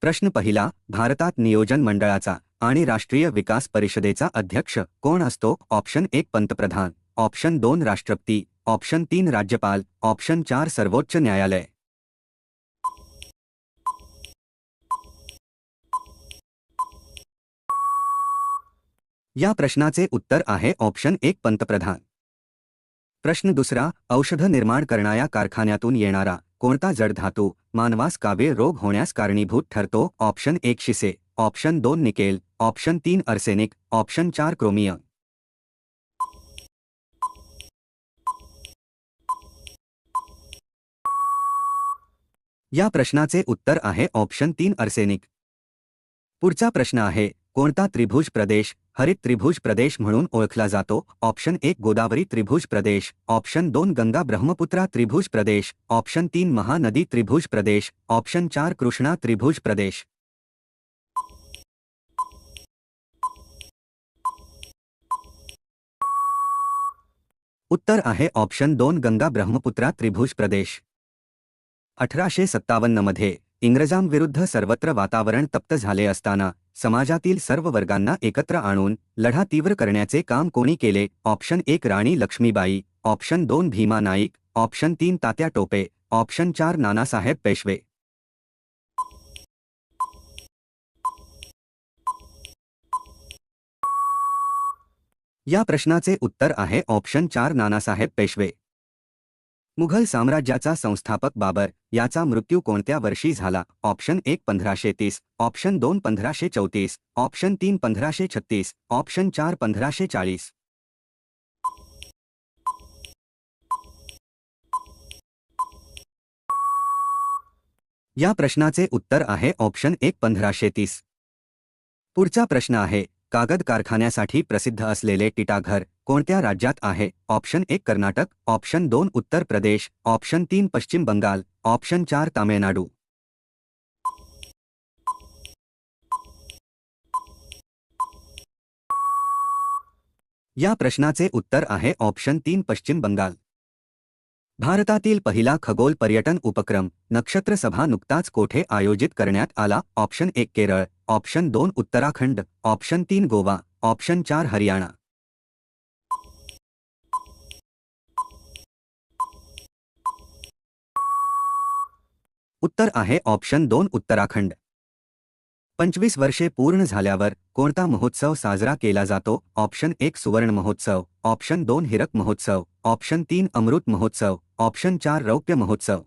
प्रश्न पहिला भारतात नियोजन मंडळाचा आणि राष्ट्रीय विकास परिषदेचा अध्यक्ष कोण असतो? ऑप्शन एक पंतप्रधान ऑप्शन दोन राष्ट्रपती ऑप्शन तीन राज्यपाल ऑप्शन चार सर्वोच्च न्यायालय. या प्रश्नाचे उत्तर आहे ऑप्शन एक पंतप्रधान. प्रश्न दुसरा औषध निर्माण करणाऱ्या कारखान्यातून येणारा कोणता जड धातू मानवास कावीळ रोग होण्यास कारणीभूत ठरतो? ऑप्शन एक शिसे. ऑप्शन दोन, निकेल. ऑप्शन तीन अर्सेनिक ऑप्शन चार, क्रोमियम. या प्रश्नाचे उत्तर आहे ऑप्शन तीन अर्सेनिक पुढचा प्रश्न आहे, कोणता त्रिभुज प्रदेश हरित त्रिभुज प्रदेश म्हणून ओळखला जातो. ऑप्शन एक गोदावरी त्रिभुज प्रदेश. ऑप्शन दोन गंगा ब्रह्मपुत्रा त्रिभुज प्रदेश. ऑप्शन तीन महानदी त्रिभुज प्रदेश. ऑप्शन चार कृष्णा त्रिभुज प्रदेश. उत्तर आहे ऑप्शन दोन गंगा ब्रह्मपुत्रा त्रिभुज प्रदेश. अठराशे सत्तावन्नमध्ये इंग्रजांविरुद्ध सर्वत्र वातावरण तप्त झाले असताना समाजातील सर्व वर्गांना एकत्र आणून लढा तीव्र करण्याचे काम कोणी केले? ऑप्शन एक राणी लक्ष्मीबाई ऑप्शन दोन भीमा नाईक ऑप्शन तीन तात्या टोपे ऑप्शन चार नानासाहेब पेशवे. या प्रश्नाचे उत्तर आहे ऑप्शन चार नानासाहेब पेशवे. मुघल साम्राज्याचा संस्थापक बाबर याचा मृत्यू कोणत्या वर्षी झाला? ऑप्शन एक पंधराशे तीस ऑप्शन दोन पंधराशे चौतीस ऑप्शन तीन पंधराशे छत्तीस ऑप्शन चार पंधराशे चाळीस. या प्रश्नाचे उत्तर आहे ऑप्शन एक पंधराशे तीस. पुढचा प्रश्न आहे कागद कारखान्यासाठी प्रसिद्ध असलेले टिटाघर कोणत्या राज्यात आहे? ऑप्शन एक कर्नाटक ऑप्शन दोन उत्तर प्रदेश ऑप्शन तीन पश्चिम बंगाल ऑप्शन चार तामिळनाडू. या प्रश्नाचे उत्तर आहे ऑप्शन तीन पश्चिम बंगाल. भारतातील पहिला खगोल पर्यटन उपक्रम नक्षत्र सभा नुकताच कोठे आयोजित करण्यात आला? ऑप्शन एक केरळ ऑप्शन दोन उत्तराखंड, ऑप्शन तीन गोवा, ऑप्शन चार हरियाणा. उत्तर आहे, ऑप्शन दोन उत्तराखंड. पंचवीस वर्षे पूर्ण झाल्यावर कोणता महोत्सव साजरा केला जातो? ऑप्शन एक सुवर्ण महोत्सव, ऑप्शन दोन हिरक महोत्सव, ऑप्शन तीन अमृत महोत्सव, ऑप्शन चार रौप्य महोत्सव.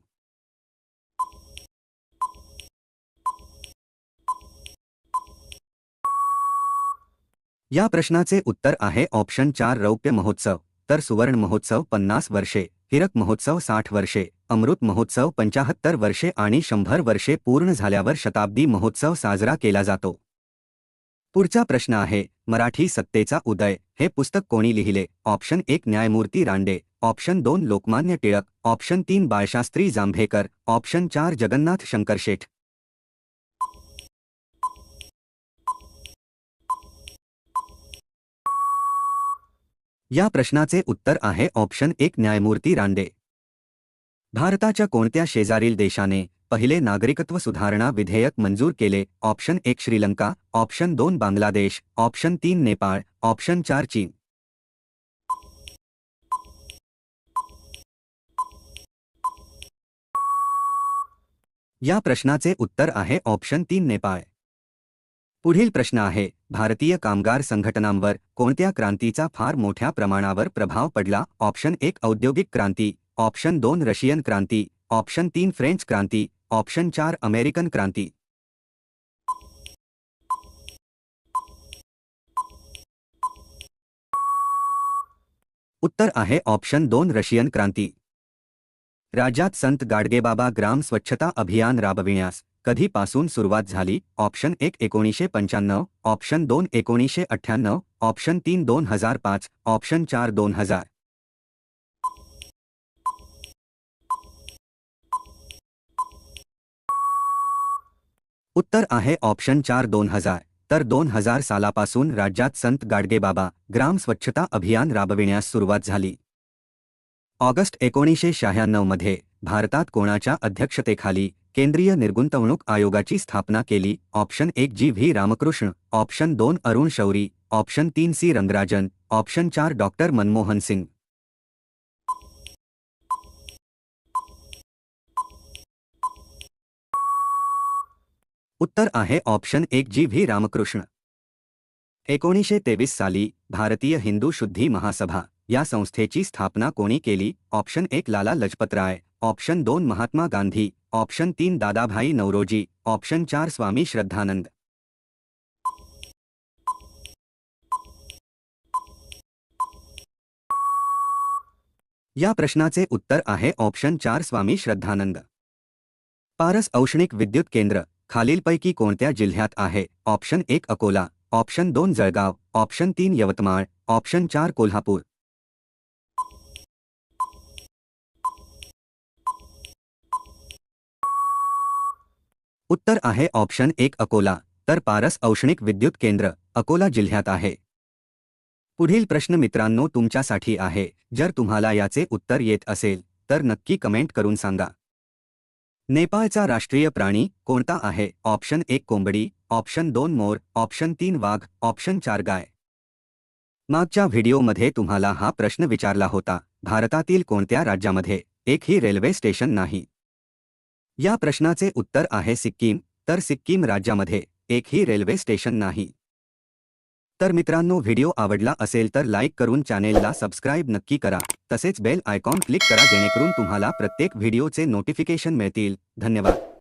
या प्रश्नाचे उत्तर आहे ऑप्शन चार रौप्य महोत्सव तर सुवर्ण महोत्सव पन्नास वर्षे हिरक महोत्सव साठ वर्षे अमृत महोत्सव पंचाहत्तर वर्षे आणि शंभर वर्षे पूर्ण झाल्यावर शताब्दी महोत्सव साजरा केला जातो. पुढचा प्रश्न आहे मराठी सत्तेचा उदय हे पुस्तक कोणी लिहिले? ऑप्शन एक न्यायमूर्ती रांडे ऑप्शन दोन लोकमान्य टिळक ऑप्शन तीन बाळशास्त्री जांभेकर ऑप्शन चार जगन्नाथ शंकरशेठ. या प्रश्नाचे उत्तर आहे ऑप्शन एक न्यायमूर्ती रांडे. भारताच्या कोणत्या शेजारील देशाने पहिले नागरिकत्व सुधारणा विधेयक मंजूर केले? ऑप्शन एक श्रीलंका ऑप्शन दोन बांगलादेश ऑप्शन तीन नेपाळ ऑप्शन चार चीन. या प्रश्नाचे उत्तर आहे ऑप्शन तीन नेपाळ. पुढील प्रश्न आहे, भारतीय कामगार संघटनांवर कोणत्या क्रांतीचा फार मोठ्या प्रमाणावर प्रभाव पडला? ऑप्शन एक, औद्योगिक क्रांती. ऑप्शन दोन, रशियन क्रांती. ऑप्शन तीन, फ्रेंच क्रांती. ऑप्शन चार, अमेरिकन क्रांती. उत्तर आहे, ऑप्शन दोन, रशियन क्रांती. राज्यात संत गाडगेबाबा ग्राम स्वच्छता अभियान राबविण्यास कधीपासून सुरुवात झाली? ऑप्शन एक एकोणीसशे पंच्याण्णव ऑप्शन दोन एकोणीसशे अठ्ठ्याण्णव ऑप्शन तीन दोन हजार पाच ऑप्शन चार दोन हजार. उत्तर आहे ऑप्शन चार दोन हजार. तर दोन हजार सालापासून राज्यात संत गाडगेबाबा ग्राम स्वच्छता अभियान राबविण्यास सुरुवात झाली. ऑगस्ट एकोणीसशे शहाण्णवमध्ये भारतात कोणाच्या अध्यक्षतेखाली केंद्रीय निर्गुंतवणूक आयोगाची स्थापना केली. ऑप्शन एक जी व्ही रामकृष्ण, ऑप्शन दोन अरुण शौरी, ऑप्शन तीन सी रंगराजन, ऑप्शन चार डॉक्टर मनमोहन सिंग. उत्तर आहे ऑप्शन एक जी व्ही रामकृष्ण. एकोणीसशे तेवीस साली भारतीय हिंदू शुद्धी महासभा या संस्थेची स्थापना कोणी केली? ऑप्शन एक लाला लजपतराय, ऑप्शन दोन महात्मा गांधी ऑप्शन तीन दादाभाई नवरोजी ऑप्शन चार स्वामी श्रद्धानंद. या प्रश्नाचे उत्तर आहे ऑप्शन चार स्वामी श्रद्धानंद. पारस औष्णिक विद्युत केंद्र खालीलपैकी कोणत्या जिल्ह्यात आहे? ऑप्शन एक अकोला ऑप्शन दोन जळगाव ऑप्शन तीन यवतमाळ ऑप्शन चार कोल्हापूर. उत्तर आहे ऑप्शन एक अकोला तर पारस औष्णिक विद्युत केंद्र अकोला जिल्ह्यात आहे. पुढील प्रश्न मित्रांनो तुमच्यासाठी आहे जर तुम्हाला याचे उत्तर येत असेल तर नक्की कमेंट करून सांगा. नेपाळचा राष्ट्रीय प्राणी कोणता आहे? ऑप्शन एक कोंबडी ऑप्शन दोन मोर ऑप्शन तीन वाघ ऑप्शन चार गाय. मागच्या व्हिडिओमध्ये तुम्हाला हा प्रश्न विचारला होता भारतातील कोणत्या राज्यामध्ये एकही रेल्वे स्टेशन नाही? या प्रश्नाचे उत्तर आहे सिक्कीम. तर सिक्कीम राज्यामध्ये एकही रेल्वे स्टेशन नाही. तर मित्रांनो व्हिडिओ आवडला असेल तर लाईक करून चॅनेलला सबस्क्राईब नक्की करा. तसेच बेल आयकॉन क्लिक करा जेणेकरून तुम्हाला प्रत्येक व्हिडिओचे नोटिफिकेशन मिळतील. धन्यवाद.